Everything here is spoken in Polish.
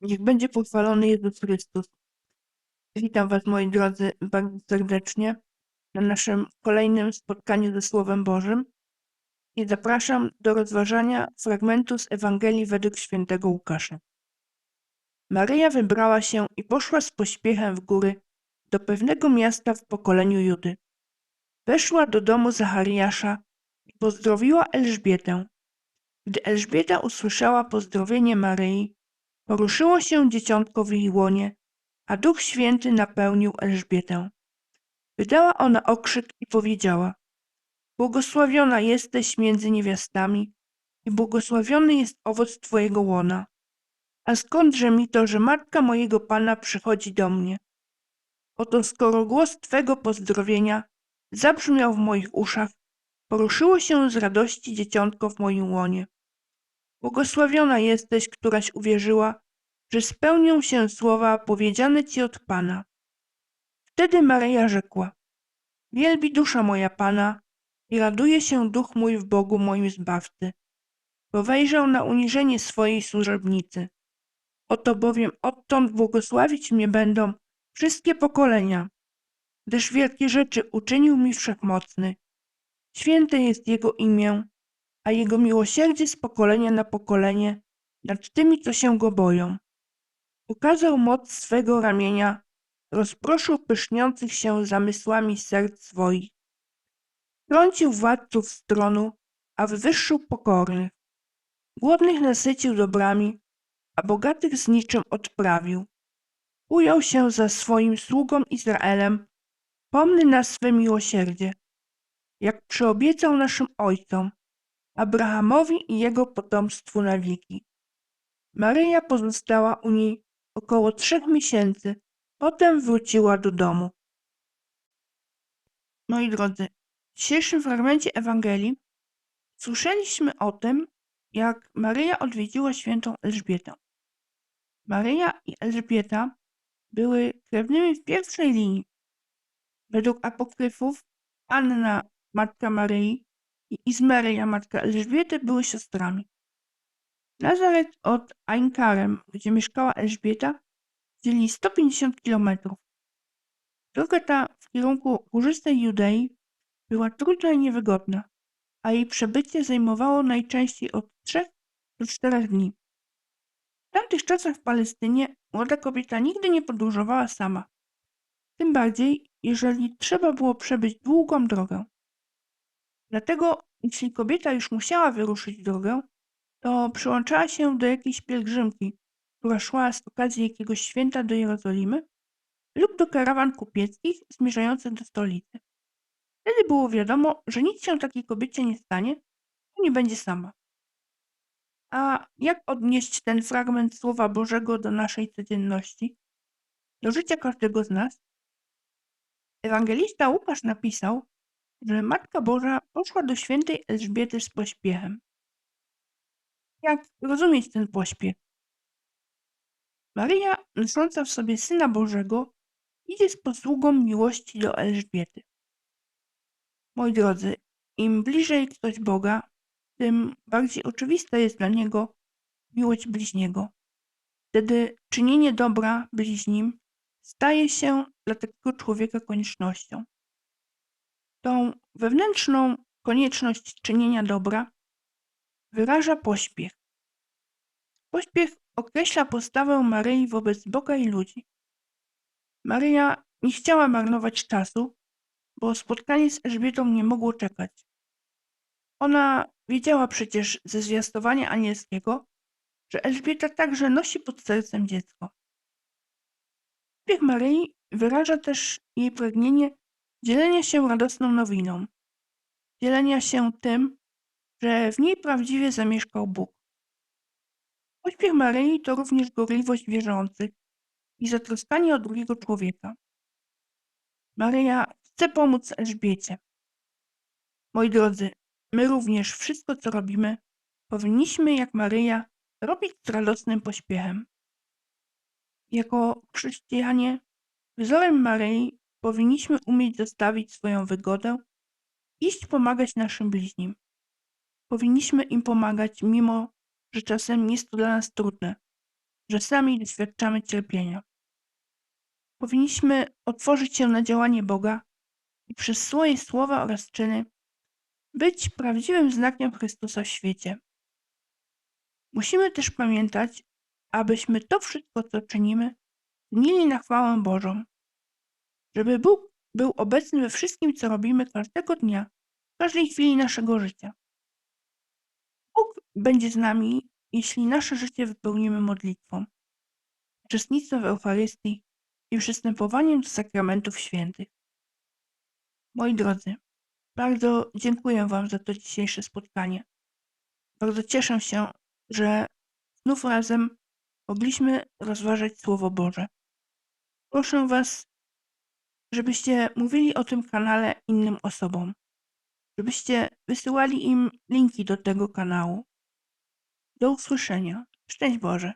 Niech będzie pochwalony Jezus Chrystus. Witam Was, moi drodzy, bardzo serdecznie na naszym kolejnym spotkaniu ze Słowem Bożym i zapraszam do rozważania fragmentu z Ewangelii według świętego Łukasza. Maryja wybrała się i poszła z pośpiechem w góry do pewnego miasta w pokoleniu Judy. Weszła do domu Zachariasza i pozdrowiła Elżbietę. Gdy Elżbieta usłyszała pozdrowienie Maryi, Poruszyło się dzieciątko w jej łonie, a Duch Święty napełnił Elżbietę. Wydała ona okrzyk i powiedziała: Błogosławiona jesteś między niewiastami i błogosławiony jest owoc twojego łona. A skądże mi to, że matka mojego pana przychodzi do mnie? Oto skoro głos twego pozdrowienia zabrzmiał w moich uszach, poruszyło się z radości dzieciątko w moim łonie. Błogosławiona jesteś, któraś uwierzyła, że spełnią się słowa powiedziane ci od Pana. Wtedy Maryja rzekła: Wielbi dusza moja Pana i raduje się duch mój w Bogu moim zbawcy, bo wejrzał na uniżenie swojej służebnicy. Oto bowiem odtąd błogosławić mnie będą wszystkie pokolenia, gdyż wielkie rzeczy uczynił mi wszechmocny. Święte jest Jego imię a Jego miłosierdzie z pokolenia na pokolenie nad tymi, co się Go boją. Ukazał moc swego ramienia, rozproszył pyszniących się zamysłami serc swoich. Trącił władców z tronu, a wywyższył pokornych. Głodnych nasycił dobrami, a bogatych z niczym odprawił. Ujął się za swoim sługą Izraelem, pomny na swe miłosierdzie, jak przyobiecał naszym ojcom, Abrahamowi i jego potomstwu na wieki. Maryja pozostała u niej około trzech miesięcy, potem wróciła do domu. Moi drodzy, w dzisiejszym fragmencie Ewangelii słyszeliśmy o tym, jak Maryja odwiedziła świętą Elżbietę. Maryja i Elżbieta były krewnymi w pierwszej linii. Według apokryfów Anna, matka Maryi, i Izmeryja, matka Elżbiety, były siostrami. Nazaret od Ainkarem, gdzie mieszkała Elżbieta, dzieli 150 kilometrów. Droga ta w kierunku górzystej Judei była trudna i niewygodna, a jej przebycie zajmowało najczęściej od 3 do 4 dni. W tamtych czasach w Palestynie młoda kobieta nigdy nie podróżowała sama. Tym bardziej, jeżeli trzeba było przebyć długą drogę. Dlatego, jeśli kobieta już musiała wyruszyć drogę, to przyłączała się do jakiejś pielgrzymki, która szła z okazji jakiegoś święta do Jerozolimy lub do karawan kupieckich zmierzających do stolicy. Wtedy było wiadomo, że nic się takiej kobiecie nie stanie, bo nie będzie sama. A jak odnieść ten fragment Słowa Bożego do naszej codzienności, do życia każdego z nas? Ewangelista Łukasz napisał, że Matka Boża poszła do świętej Elżbiety z pośpiechem. Jak rozumieć ten pośpiech? Maryja, nosząca w sobie Syna Bożego, idzie z posługą miłości do Elżbiety. Moi drodzy, im bliżej ktoś Boga, tym bardziej oczywista jest dla niego miłość bliźniego. Wtedy czynienie dobra bliźnim staje się dla takiego człowieka koniecznością. Tą wewnętrzną konieczność czynienia dobra wyraża pośpiech. Pośpiech określa postawę Maryi wobec Boga i ludzi. Maryja nie chciała marnować czasu, bo spotkanie z Elżbietą nie mogło czekać. Ona wiedziała przecież ze zwiastowania anielskiego, że Elżbieta także nosi pod sercem dziecko. Pośpiech Maryi wyraża też jej pragnienie dzielenia się radosną nowiną, dzielenia się tym, że w niej prawdziwie zamieszkał Bóg. Pośpiech Maryi to również gorliwość wierzących i zatroskanie o drugiego człowieka. Maryja chce pomóc Elżbiecie. Moi drodzy, my również wszystko, co robimy, powinniśmy, jak Maryja, robić z radosnym pośpiechem. Jako chrześcijanie, wzorem Maryi Powinniśmy umieć zostawić swoją wygodę, iść pomagać naszym bliźnim. Powinniśmy im pomagać, mimo że czasem jest to dla nas trudne. że sami doświadczamy cierpienia. Powinniśmy otworzyć się na działanie Boga i przez swoje słowa oraz czyny być prawdziwym znakiem Chrystusa w świecie. Musimy też pamiętać, abyśmy to wszystko, co czynimy, czynili na chwałę Bożą. Żeby Bóg był obecny we wszystkim, co robimy każdego dnia, w każdej chwili naszego życia. Bóg będzie z nami, jeśli nasze życie wypełnimy modlitwą, uczestnictwem w Eucharystii i przystępowaniem do sakramentów świętych. Moi drodzy, bardzo dziękuję Wam za to dzisiejsze spotkanie. Bardzo cieszę się, że znów razem mogliśmy rozważać Słowo Boże. Proszę Was, żebyście mówili o tym kanale innym osobom, żebyście wysyłali im linki do tego kanału. Do usłyszenia. Szczęść Boże.